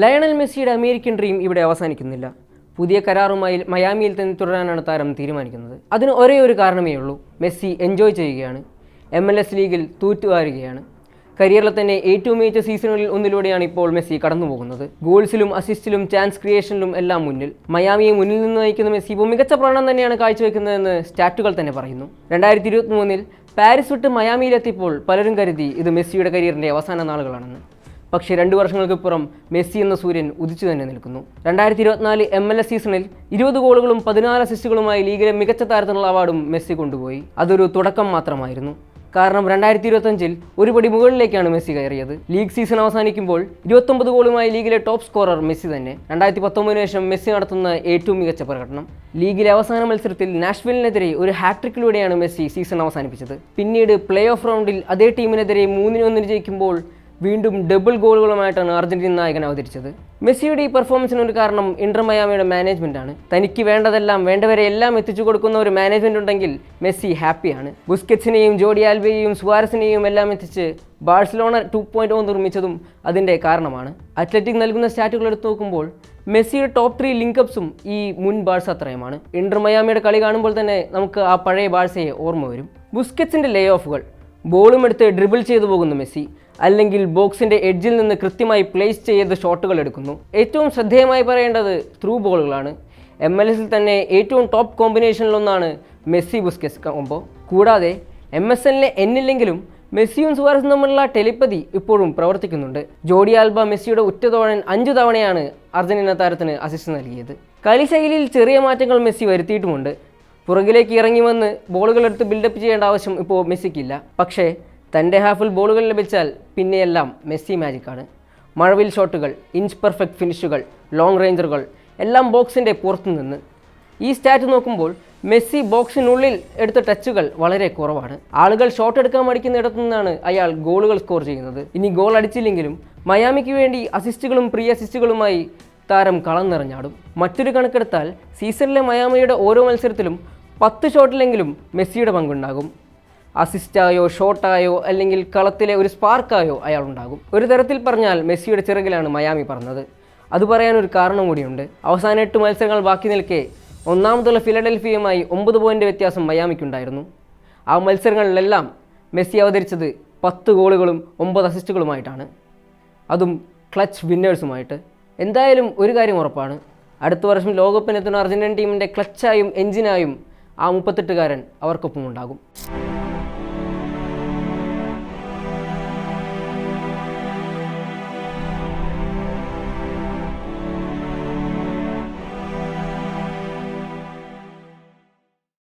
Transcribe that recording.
Lionel മെസ്സിയുടെ American dream ഇവിടെ അവസാനിക്കുന്നില്ല. പുതിയ കരാറുമായി മയാമിയിൽ തന്നെ തുടരാനാണ് താരം തീരുമാനിക്കുന്നത്. അതിന് ഒരേ ഒരു കാരണമേ ഉള്ളൂ. മെസ്സി എൻജോയ് ചെയ്യുകയാണ്. എം എൽ എസ് ലീഗിൽ തൂറ്റുവാരുകയാണ്. കരിയറിലെ തന്നെ ഏറ്റവും മികച്ച സീസണുകളിൽ ഒന്നിലൂടെയാണ് ഇപ്പോൾ മെസ്സി കടന്നു പോകുന്നത് ഗോൾസിലും അസിസ്റ്റിലും ചാൻസ് ക്രിയേഷനിലും എല്ലാം മുന്നിൽ. മയാമിയെ മുന്നിൽ നിന്ന് നയിക്കുന്ന മെസ്സി ഇപ്പോൾ മികച്ച പ്രകടനം തന്നെയാണ് കാഴ്ചവെക്കുന്നതെന്ന് സ്റ്റാറ്റുകൾ തന്നെ പറയുന്നു. രണ്ടായിരത്തി ഇരുപത്തി മൂന്നിൽ പാരീസ് വിട്ട് മയാമിയിലെത്തിയപ്പോൾ പലരും കരുതി ഇത് മെസ്സിയുടെ കരിയറിന്റെ അവസാന നാളുകളാണെന്ന്. പക്ഷേ രണ്ട് വർഷങ്ങൾക്കിപ്പുറം മെസ്സി എന്ന സൂര്യൻ ഉദിച്ചു തന്നെ നിൽക്കുന്നു. രണ്ടായിരത്തി ഇരുപത്തിനാല് എം എൽ എസ് സീസണിൽ ഇരുപത് ഗോളുകളും പതിനാല് അസിസ്റ്റുകളുമായി ലീഗിലെ മികച്ച താരത്തിനുള്ള അവാർഡും മെസ്സി കൊണ്ടുപോയി. അതൊരു തുടക്കം മാത്രമായിരുന്നു. കാരണം രണ്ടായിരത്തി ഇരുപത്തഞ്ചിൽ ഒരുപടി മുകളിലേക്കാണ് മെസ്സി കയറിയത്. ലീഗ് സീസൺ അവസാനിക്കുമ്പോൾ ഇരുപത്തൊമ്പത് ഗോളുമായി ലീഗിലെ ടോപ്പ് സ്കോറർ മെസ്സി തന്നെ. രണ്ടായിരത്തി പത്തൊമ്പതിനു ശേഷം മെസ്സി നടത്തുന്ന ഏറ്റവും മികച്ച പ്രകടനം. ലീഗിലെ അവസാന മത്സരത്തിൽ നാഷ്വലിനെതിരെ ഒരു ഹാട്രിക്കിലൂടെയാണ് മെസ്സി സീസൺ അവസാനിപ്പിച്ചത്. പിന്നീട് പ്ലേ ഓഫ് റൗണ്ടിൽ അതേ ടീമിനെതിരെ മൂന്നിന് ഒന്നിന് ജയിക്കുമ്പോൾ വീണ്ടും ഡബിൾ ഗോളുകളുമായിട്ടാണ് അർജന്റീന നായകൻ അവതരിച്ചത്. മെസ്സിയുടെ ഈ പെർഫോമൻസിന് ഒരു കാരണം ഇന്റർ മയാമിയുടെ മാനേജ്മെന്റ് ആണ്. തനിക്ക് വേണ്ടതെല്ലാം വേണ്ടവരെ എല്ലാം എത്തിച്ചു കൊടുക്കുന്ന ഒരു മാനേജ്മെന്റ് ഉണ്ടെങ്കിൽ മെസ്സി ഹാപ്പിയാണ് ബുസ്കറ്റ്സിനെയും ജോഡി ആൽബയെയും സുവാരസിനെയും എല്ലാം എത്തിച്ച് ബാഴ്സലോണ ടു പോയിന്റ് ഓ നിർമ്മിച്ചതും അതിന്റെ കാരണമാണ്. അത്ലറ്റിക് നൽകുന്ന സ്റ്റാറ്റുകൾ എടുത്തു നോക്കുമ്പോൾ മെസ്സിയുടെ ടോപ്പ് ത്രീ ലിങ്കപ്സും ഈ മുൻ ബാഴ്സ അത്രയുമാണ്. ഇന്റർ മയാമിയുടെ കളി കാണുമ്പോൾ തന്നെ നമുക്ക് ആ പഴയ ബാഴ്സയെ ഓർമ്മ വരും. ബുസ്കറ്റ്സിന്റെ ലേ ഓഫുകൾ ബോളും എടുത്ത് ഡ്രിബിൾ ചെയ്തു പോകുന്നു മെസ്സി. അല്ലെങ്കിൽ ബോക്സിന്റെ എഡ്ജിൽ നിന്ന് കൃത്യമായി പ്ലേസ് ചെയ്ത് ഷോട്ടുകൾ എടുക്കുന്നു. ഏറ്റവും ശ്രദ്ധേയമായി പറയേണ്ടത് ത്രൂ ബോളുകളാണ് എം എൽ എസിൽ തന്നെ ഏറ്റവും ടോപ്പ് കോമ്പിനേഷനിലൊന്നാണ് മെസ്സി ബുസ്കെസ് കോംബോ കൂടാതെ എം എസ് എല്ലിലെ എന്നില്ലെങ്കിലും മെസ്സിയും സുവാരസും തമ്മിലുള്ള ടെലിപ്പതി ഇപ്പോഴും പ്രവർത്തിക്കുന്നുണ്ട്. ജോഡി ആൽബ മെസ്സിയുടെ ഉറ്റതോഴൻ അഞ്ചു തവണയാണ് അർജന്റീന താരത്തിന് അസിസ്റ്റ് നൽകിയത്. കളിശൈലിയിൽ ചെറിയ മാറ്റങ്ങൾ മെസ്സി വരുത്തിയിട്ടുമുണ്ട്. പുറകിലേക്ക് ഇറങ്ങി വന്ന് ബോളുകൾ എടുത്ത് ബിൽഡപ്പ് ചെയ്യേണ്ട ആവശ്യം ഇപ്പോൾ മെസ്സിക്കില്ല. പക്ഷേ തന്റെ ഹാഫിൽ ബോളുകൾ ലഭിച്ചാൽ പിന്നെയെല്ലാം മെസ്സി മാജിക്കാണ് മഴവിൽ ഷോട്ടുകൾ ഇഞ്ച് പെർഫെക്റ്റ് ഫിനിഷുകൾ ലോങ് റേഞ്ചറുകൾ എല്ലാം ബോക്സിന്റെ പുറത്തുനിന്ന്. ഈ സ്റ്റാറ്റ് നോക്കുമ്പോൾ മെസ്സി ബോക്സിനുള്ളിൽ എടുത്ത ടച്ചുകൾ വളരെ കുറവാണ്. ആളുകൾ ഷോട്ട് എടുക്കാൻ മടിക്കുന്ന ഇടത്തു നിന്നാണ് അയാൾ ഗോളുകൾ സ്കോർ ചെയ്യുന്നത്. ഇനി ഗോൾ അടിച്ചില്ലെങ്കിലും മയാമിക്ക് വേണ്ടി അസിസ്റ്റുകളും പ്രീ അസിസ്റ്റുകളുമായി താരം കളം നിറഞ്ഞാടും മറ്റൊരു കണക്കെടുത്താൽ സീസണിലെ മയാമിയുടെ ഓരോ മത്സരത്തിലും പത്ത് ഷോട്ടിലെങ്കിലും മെസ്സിയുടെ പങ്കുണ്ടാകും. അസിസ്റ്റായോ ഷോട്ടായോ അല്ലെങ്കിൽ കളത്തിലെ ഒരു സ്പാർക്കായോ അയാൾ ഉണ്ടാകും ഒരു തരത്തിൽ പറഞ്ഞാൽ മെസ്സിയുടെ ചിറകിലാണ് മയാമി പറഞ്ഞത് അത് പറയാനൊരു കാരണം കൂടിയുണ്ട്. അവസാന എട്ട് മത്സരങ്ങൾ ബാക്കി നിൽക്കെ ഒന്നാമതുള്ള ഫിലഡൽഫിയുമായി ഒമ്പത് പോയിന്റ് വ്യത്യാസം മയാമിക്കുണ്ടായിരുന്നു. ആ മത്സരങ്ങളിലെല്ലാം മെസ്സി അവതരിച്ചത് പത്ത് ഗോളുകളും ഒമ്പത് അസിസ്റ്റുകളുമായിട്ടാണ്. അതും ക്ലച്ച് വിന്നേഴ്സുമായിട്ട്. എന്തായാലും ഒരു കാര്യം ഉറപ്പാണ്. അടുത്ത വർഷം ലോകകപ്പിനെത്തുന്ന അർജന്റീൻ ടീമിന്റെ ക്ലച്ചായും എഞ്ചിനായും ആ മുപ്പത്തെട്ടുകാരൻ അവർക്കൊപ്പം ഉണ്ടാകും